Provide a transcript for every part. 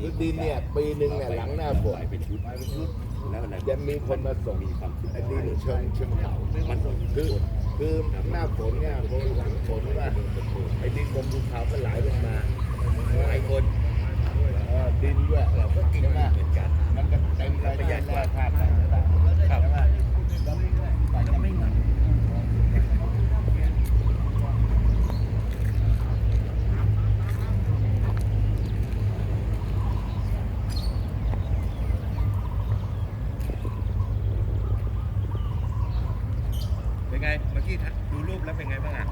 คือดินเนี่ยปีหนึ่งเนี่ยหลังหน้าฝนเป็นชุดเป็นชุดแล้วอะไรจะมีคนมาส่งมีความสุขไอ้ดินเชิงเชิงเขามันส่งคือคือหน้าฝนเนี่ยพอหลังฝนว่าไอ้ดินบนภูเขาก็ไหลลงมาไอ้คนเอ่อดินด้วยเราก็กินมาก เหมือนกัน มันก็เต็มไปด้วยแร่ธาตุต่างๆ ครับ ใช่ไหมแล้วมันไม่เหมือน เป็น ไงเมื่อกี้ดูรูปแล้วเป็นไงบ้างอะ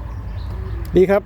ดีครับ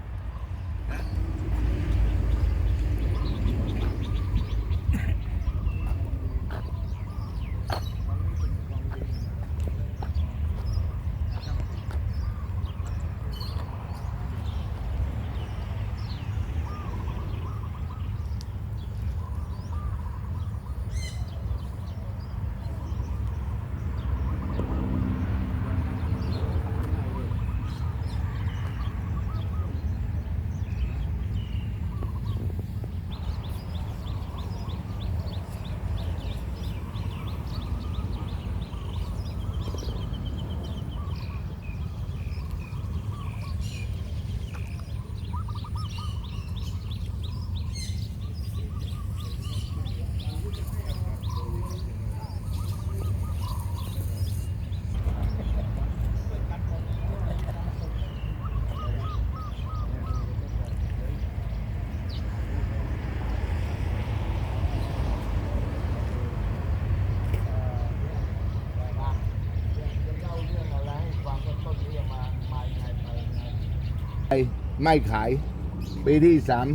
ไอ้ไม่ขาย ปีที่สาม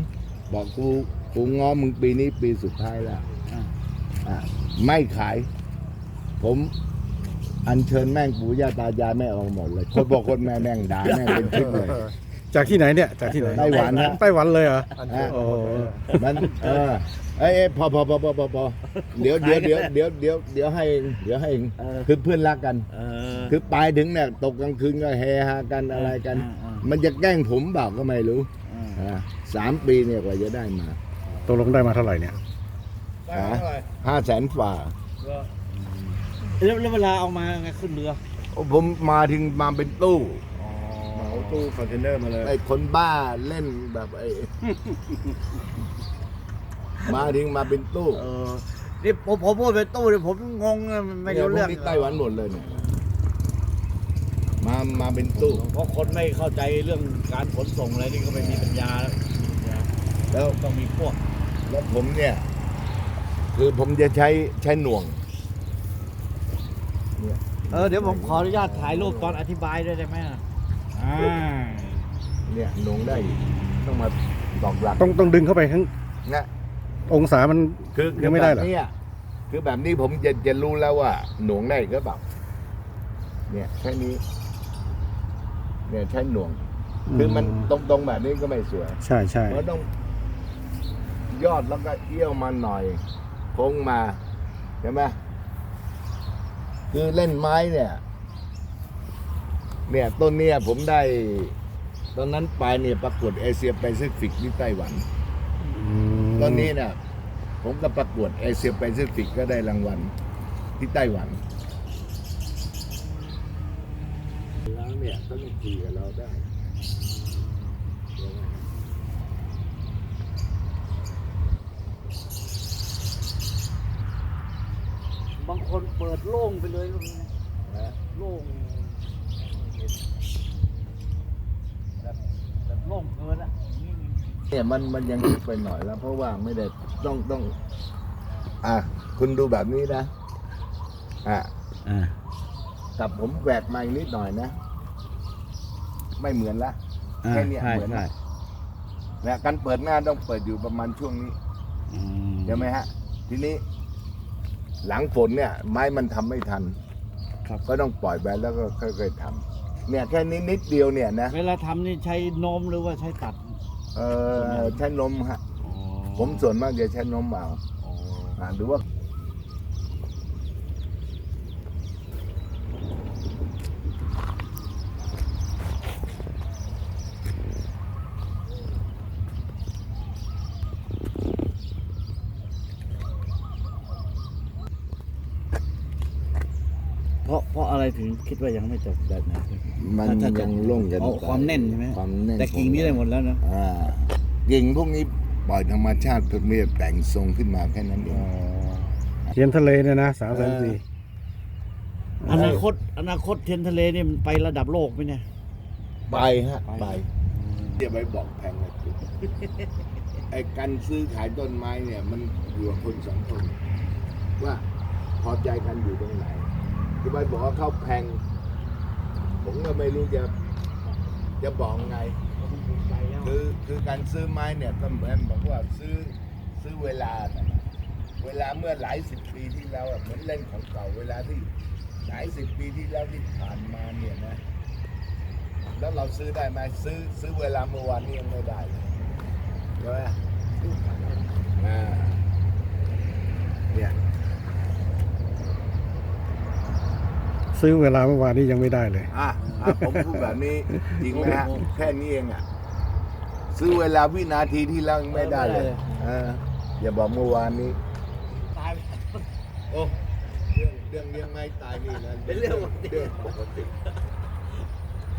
บอกกูกูง้อมึงปีนี้ปีสุดท้ายแล้วอะไม่ขาย ผมอัญเชิญแม่งปู่ย่าตายายแม่เอาหมดเลย คนบอกคนแม่แม่งด่าแม่งเป็นคลิปเลย จากที่ไหนเนี่ย จากที่ไหนไต้หวันฮะ ไต้หวันเลยเหรออะโอ้โหมันเออเอ้ยเอ้ยพอพอพอพอพอพอเดี๋ยวเดี๋ยวเดี๋ยวเดี๋ยวเดี๋ยวเดี๋ยวให้เองเดี๋ยวให้เองคือเพื่อนรักกัน เออ คือไปถึงเนี่ยตกกลางคืนก็เฮฮากันอะไรกัน อ่าอ่ามันจะแกล้งผมเปล่าก็ไม่รู้อ่า อ่าสามปีเนี่ยกว่าจะได้มาตกลงได้มาเท่าไหร่เนี่ย ห้าแสนฝ่าแล้วแล้วเวลาเอามาไงขึ้นเรือผมมาถึงมาเป็นตู้เหมา ตู้คอนเทนเนอร์มาเลยไอ้คนบ้าเล่นแบบไอ้ มาถึงมาเป็นตู้เออนี่ผมผมพูดเป็นตู้เนี่ยผมงงเลยไม่รู้เรื่องนี่ยพวกนี้ไต้หวันหมดเลยเนี่ยมามาเป็นตู้เพราะคนไม่เข้าใจเรื่องการขนส่งอะไรนี่ก็ไม่มีปัญญาแล้วแล้วต้องมีพวก แล้วผมเนี่ย คือผมจะใช้ใช้หน่วงเออเดี๋ยวผมขออนุญาตถ่ายรูปตอนอธิบายด้วยได้ไหมอะ อ่าเนี่ยหน่วงได้อีกต้องมาตอกหลักต้องต้องดึงเข้าไปข้างนะองศามัน คือยังไม่ได้เหรอ แบบนี้ยคือแบบนี้ผมจะจะรู้แล้วว่าหน่วงได้ก็แบบเนี่ยแค่นี้เนี่ยใช้หน่วง คือมันตรงๆแบบนี้ก็ไม่สวย ใช่ใช่เพราะต้อง ยอดแล้วก็เอี้ยวมาหน่อยโค้งมาใช่ไหมคือเล่นไม้เนี่ย เนี่ยต้นเนี่ยผมได้ ตอนนั้นไปเนี่ยประกวดเอเชียแปซิฟิกที่ไต้หวันอืมตอนนี้เนี่ยผมก็ประกวดเอเชียแปซิฟิกก็ได้รางวัลที่ไต้หวันแล้วเนี่ยต้องคุยกับเราได้บางคนเปิดโล่งไปเลยนะโล่งแบบแบบ โล่งเกินอะอย่างนี้เนี่ยมันมันยังลึกไปหน่อยแล้ว เพราะว่าไม่ได้ต้องต้อง อะคุณดูแบบนี้นะ อะอ่ากับผมแหวกมาอีกนิดหน่อยนะ ไม่เหมือนละอ่าแค่เนี้ยใช่เหมือนใช่ละนะการเปิดหน้าต้องเปิดอยู่ประมาณช่วงนี้อืมใช่ไหมฮะ ทีนี้ หลังฝนเนี่ย ไม้มันทำไม่ทัน ครับก็ต้องปล่อยไปแล้วก็ค่อยๆทำ เนี่ยแค่นี้นิดเดียวเนี่ยนะเวลาทำนี่ใช้โน้มหรือว่าใช้ตัด เออใช้นมฮะอ๋อผมส่วนมากจะใช้นมเอาอ๋ออ่าหรือว่า อะไรถึงคิดว่ายังไม่จบแบบไหนมันถ้าจะยังล่งกันเอาไปความแน่นใช่ไหมความแน่นแต่กิ่งนี้ได้หมดแล้วนะอ่ากิ่งพวกนี้ปล่อยธรรมชาติเพื่อไม่แต่งทรงขึ้นมาแค่นั้นเองเทียนทะเลเนี่ยนะสามแสนสี่อนาคต อนาคตเทียนทะเลนี่มันไประดับโลกไหมเนี่ย ไปฮะไปอย่าไปบอกแพงเลยไอ้การซื้อขายต้นไม้เนี่ย มันอยู่กับคนสองคนว่าพอใจกันอยู่ตรงไหน ที่ไปบอกว่าเขาแพง ผมก็ไม่รู้จะจะบอกไง คือคือการซื้อไม้เนี่ยก็เหมือนบอกว่าซื้อซื้อเวลานะเวลาเมื่อหลายสิบปีที่แล้วอะเหมือนเล่นของเก่าเวลาที่หลายสิบปีที่แล้วที่ผ่านมาเนี่ยนะ แล้วเราซื้อได้ไหมซื้อซื้อเวลาเมื่อวานนี้ยังไม่ได้เลยใช่ไหมอ่าเนี่ย ซื้อเวลาเมื่อวานนี้ยังไม่ได้เลย อะอะผมพูดแบบนี้จริงไหมฮะแค่นี้เองอะซื้อเวลาวินาทีที่แล้วยังไม่ได้เลยเอออย่าบอกเมื่อวานนี้ ตายโอ้เรื่องเรื่องเลี้ยงไม้ตายนี่นะเป็นเรื่องปกติเรื่องปกติ